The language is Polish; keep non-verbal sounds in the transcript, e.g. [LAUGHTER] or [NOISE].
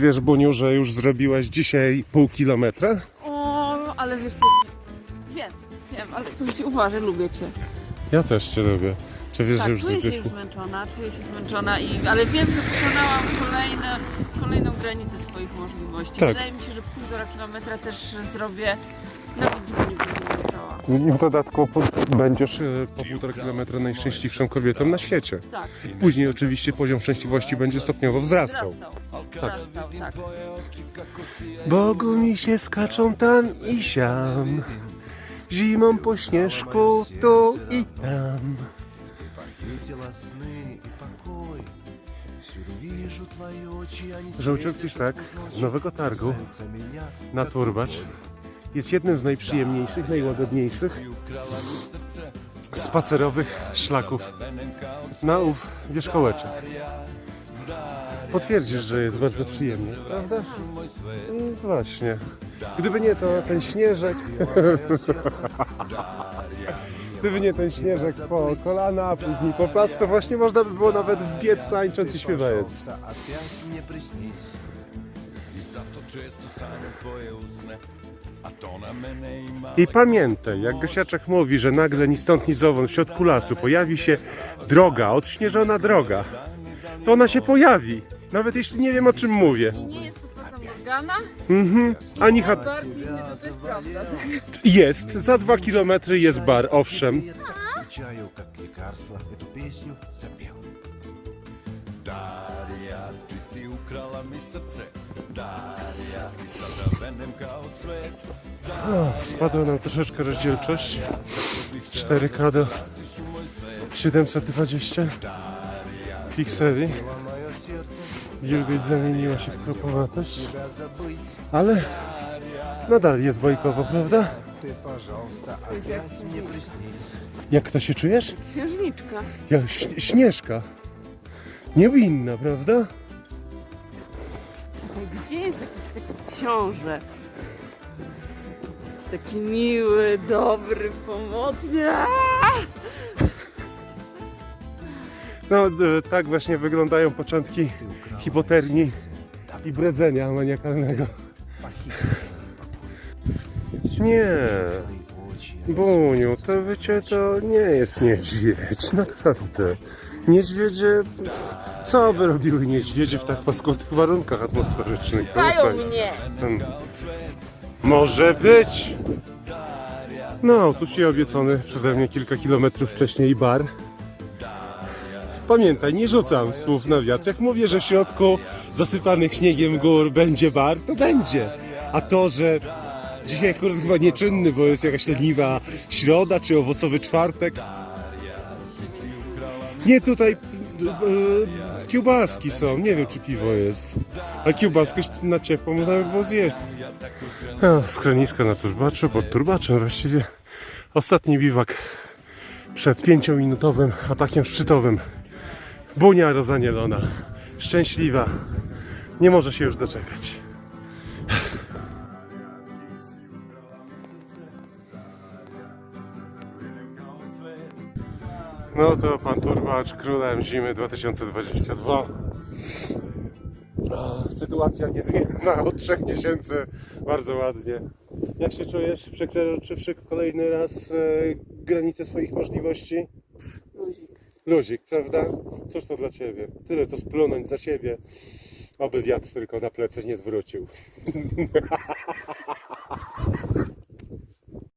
Wiesz, Buniu, że już zrobiłaś dzisiaj pół kilometra? O, ale wiesz co, wiem, wiem, ale powiem ci, uważaj, lubię cię. Ja też cię lubię. Czy wiesz, Tak, że już czuję się zmęczona, czuję się zmęczona, i, ale wiem, że pokonałam kolejne, kolejną granicę swoich możliwości. Tak. Wydaje mi się, że półtora kilometra też zrobię, nawet zmęczała. W dodatku po- będziesz e, po półtora kilometra najszczęśliwszą kobietą na świecie. Tak, Później oczywiście poziom szczęśliwości będzie stopniowo wzrastał. wzrastał, wzrastał, tak. Bogu mi się skaczą tam i siam. Zimą po śnieżku tu i tam. Похитила сны и покой. Всюду вижу твои очи, они Żółciutki szlak z Nowego Targu светятся меня. na Turbacz jest jednym z najprzyjemniejszych, najłagodniejszych spacerowych szlaków na ów wierzchołeczek. Potwierdzisz, że jest bardzo przyjemnie, prawda? Mm, Właśnie. Gdyby nie to ten śnieżek. [LAUGHS] Gdyby nie ten śnieżek po kolana, a później po pas, to właśnie można by było nawet wbiec tańcząc i śpiewając. I pamiętaj, jak Gosiaczek mówi, że nagle ni stąd ni zowąd w środku lasu pojawi się droga, odśnieżona droga, to ona się pojawi. Nawet jeśli nie wiem o czym mówię. I nie jest to Fata Morgana, Mhm. Ani chat... to, jest prawda. Jest, za dwa kilometry jest bar, owszem. Darija, ti si ukrala mi srce Darija, ti sada venem kao cvet Spadła nam troszeczkę rozdzielczość 4K do 720 pikseli. Gilgit zamieniła się w kropowatość, ale nadal jest bajkowo, prawda? Jak to się czujesz? Księżniczka. Jak śnie- śnieżka niewinna, prawda? Gdzie jest jakiś taki książę? Taki miły, dobry, pomocny. No tak właśnie wyglądają początki hipotermii i bredzenia maniakalnego. Nie, Buniu, to wycie to nie jest niedźwiedź, naprawdę. Niedźwiedzie, co by robiły niedźwiedzie w tak paskudnych warunkach atmosferycznych? Szukają mnie. Hmm. Może być. No, otóż i obiecony przeze mnie kilka kilometrów wcześniej bar. Pamiętaj, nie rzucam słów na wiatr. Jak mówię, że w środku zasypanych śniegiem gór będzie bar, to będzie. A to, że dzisiaj akurat chyba nieczynny, bo jest jakaś leniwa środa czy owocowy czwartek. Nie, tutaj e, kiełbaski są. Nie wiem, czy piwo jest. A kiełbaskę na ciepło można by było zjeść. No, na turbaczu, pod turbaczem właściwie. Ostatni biwak przed pięciominutowym atakiem szczytowym. Bunia rozanielona. Szczęśliwa. Nie może się już doczekać. No to pan Turbacz królem zimy 2022. O, Sytuacja niezmienna [LAUGHS] od trzech miesięcy. Bardzo ładnie. Jak się czujesz, przekroczywszy kolejny raz e, granicę swoich możliwości? Luzik. Luzik, prawda? Cóż to dla ciebie? Tyle co splunąć za siebie. Oby wiatr tylko na plecy nie zwrócił. [LAUGHS]